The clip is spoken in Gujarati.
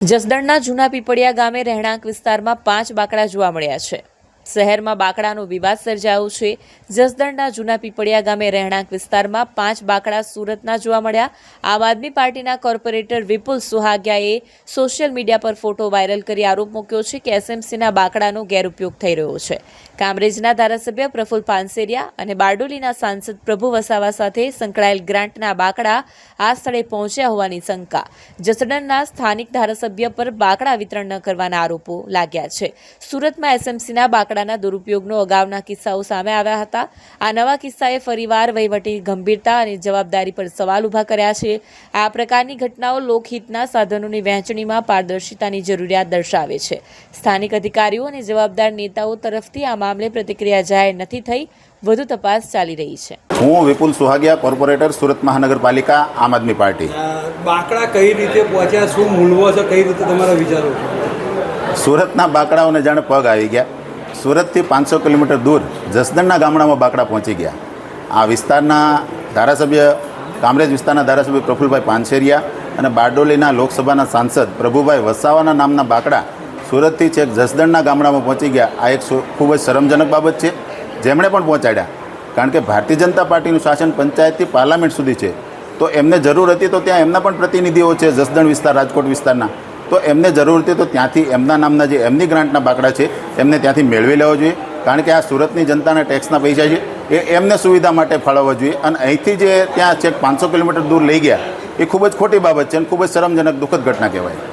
જસદણના જૂના પીપળિયા ગામે રહેણાંક વિસ્તારમાં પાંચ બાકડા જોવા મળ્યા છે. શહેરમાં બાકડાનો વિવાદ સર્જાયો છે. જસદણના જૂના પીપળિયા ગામે રહેણાંક વિસ્તારમાં પાંચ બાકડા સુરતના જોવા મળ્યા. આમ આદમી પાર્ટીના કોર્પોરેટર વિપુલ સુહાગિયાએ સોશિયલ મીડિયા પર ફોટો વાયરલ કરી આરોપ મૂક્યો છે કે એસએમસીના બાકડાનો ગેરઉપયોગ થઈ રહ્યો છે. કામરેજના ધારાસભ્ય પ્રફુલ પાનસેરિયા અને બારડોલીના સાંસદ પ્રભુ વસાવા સાથે સંકળાયેલ ગ્રાન્ટના બાકડા આ સ્થળે પહોંચ્યા હોવાની શંકા. જસદણના સ્થાનિક ધારાસભ્ય પર બાકડા વિતરણ ન કરવાના આરોપો લાગ્યા છે. સુરતમાં એસએમસીના બાકડાના દુરુપયોગનો અગાઉના કિસ્સાઓ સામે આવ્યા હતા. આ નવા કિસ્સાએ ફરીવાર વહીવટી ગંભીરતા અને જવાબદારી પર સવાલ ઊભા કર્યા છે. આ પ્રકારની ઘટનાઓ લોકહિતના સાધનોની વહેંચણીમાં પારદર્શિતાની જરૂરિયાત દર્શાવે છે. સ્થાનિક અધિકારીઓ અને જવાબદાર નેતાઓ તરફથી આ મામલે પ્રતિક્રિયા જાહેર નથી થઈ. વધુ તપાસ ચાલી રહી છે. હું વિપુલ સુહાગિયા કોર્પોરેટર સુરત મહાનગરપાલિકા આમ આદમી પાર્ટી. બાકડા કઈ રીતે પહોંચ્યા શું મૂલવો છે કઈ રીતે તમારા વિચારો સુરતના બાકડાઓને જાણે પગ આવી ગયા. સુરતથી પાંચસો કિલોમીટર દૂર જસદણના ગામડામાં બાકડા પહોંચી ગયા. આ વિસ્તારના ધારાસભ્ય, કામરેજ વિસ્તારના ધારાસભ્ય પ્રફુલભાઈ પાનસેરિયા અને બારડોલીના લોકસભાના સાંસદ પ્રભુભાઈ વસાવાના નામના બાકડા સુરતથી છેક જસદણના ગામડામાં પહોંચી ગયા. આ એક ખૂબ જ શરમજનક બાબત છે. જેમણે પણ પહોંચાડ્યા. કારણ કે ભારતીય જનતા પાર્ટીનું શાસન પંચાયતથી પાર્લામેન્ટ સુધી છે. તો એમને જરૂર હતી તો ત્યાં એમના પણ પ્રતિનિધિઓ છે જસદણ વિસ્તાર, રાજકોટ વિસ્તારના. તો એમને જરૂર હતી તો ત્યાંથી એમના નામના જે એમની ગ્રાન્ટના બાકડા છે, એમને ત્યાંથી મેળવી લેવો જોઈએ. કારણ કે આ સુરતની જનતાના ટેક્સના પૈસા છે, એ એમને સુવિધા માટે ફાળવવા જોઈએ. અને અહીંથી જે ત્યાં છેક પાંચસો કિલોમીટર દૂર લઈ ગયા, એ ખૂબ જ ખોટી બાબત છે અને ખૂબ જ શરમજનક દુઃખદ ઘટના કહેવાય.